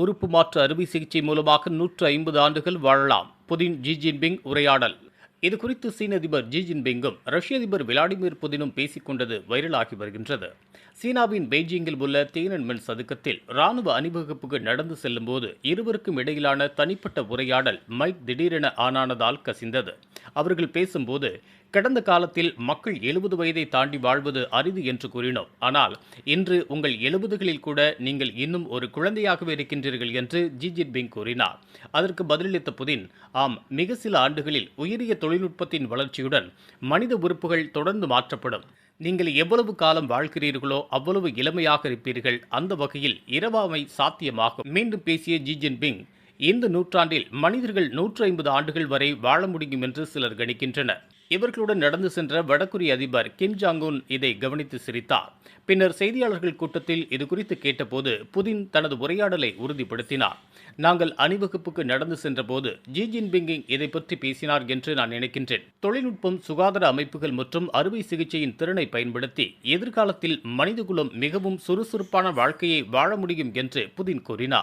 உறுப்பு மாற்று அறுவை சிகிச்சை மூலமாக நூற்று ஐம்பது ஆண்டுகள் வாழலாம். புதின் ஜி ஜின்பிங் உரையாடல். இது குறித்து சீன அதிபர் ஜி ஜின்பிங்கும் ரஷ்ய அதிபர் விளாடிமிர் புதினும் பேசிக் கொண்டது வைரலாகி வருகின்றது. சீனாவின் பெய்ஜிங்கில் உள்ள தீனன்மென் சதுக்கத்தில் ராணுவ அணிவகுப்புக்கு நடந்து செல்லும்போது இருவருக்கும் இடையிலான தனிப்பட்ட உரையாடல் மைக் திடீரென ஆனானதால் கசிந்தது. அவர்கள் பேசும்போது கடந்த காலத்தில் மக்கள் எழுபது வயதை தாண்டி வாழ்வது அரிது என்று கூறினோம். ஆனால் இன்று உங்கள் எழுபதுகளில் கூட நீங்கள் இன்னும் ஒரு குழந்தையாகவே இருக்கின்றீர்கள் என்று ஜி. ஜின்பிங் கூறினார். அதற்கு பதிலளித்த புதின் ஆம் மிக சில ஆண்டுகளில் உயரிய தொழில்நுட்பத்தின் வளர்ச்சியுடன் மனித உறுப்புகள் தொடர்ந்து மாற்றப்படும். நீங்கள் எவ்வளவு காலம் வாழ்கிறீர்களோ அவ்வளவு இளமையாக இருப்பீர்கள். அந்த வகையில் இரவாமை சாத்தியமாகும். மீண்டும் பேசிய ஜி. ஜின்பிங் இந்த நூற்றாண்டில் மனிதர்கள் நூற்று ஐம்பது ஆண்டுகள் வரை வாழ முடியும் என்று சிலர் கணிக்கின்றனர். இவர்களுடன் நடந்து சென்ற வடகொரிய அதிபர் கிம் ஜாங் உன் இதை கவனித்து சிரித்தார். பின்னர் செய்தியாளர்கள் கூட்டத்தில் இது குறித்து கேட்டபோது புதின் தனது உரையாடலை உறுதிப்படுத்தினார். நாங்கள் அணிவகுப்புக்கு நடந்து சென்றபோது ஜி ஜின்பிங்கிங் இதை பற்றி பேசினார் என்று நான் நினைக்கின்றேன். தொழில்நுட்பம் சுகாதார அமைப்புகள் மற்றும் அறுவை சிகிச்சையின் திறனை பயன்படுத்தி எதிர்காலத்தில் மனிதகுலம் மிகவும் சுறுசுறுப்பான வாழ்க்கையை வாழ முடியும் என்று புதின் கூறினார்.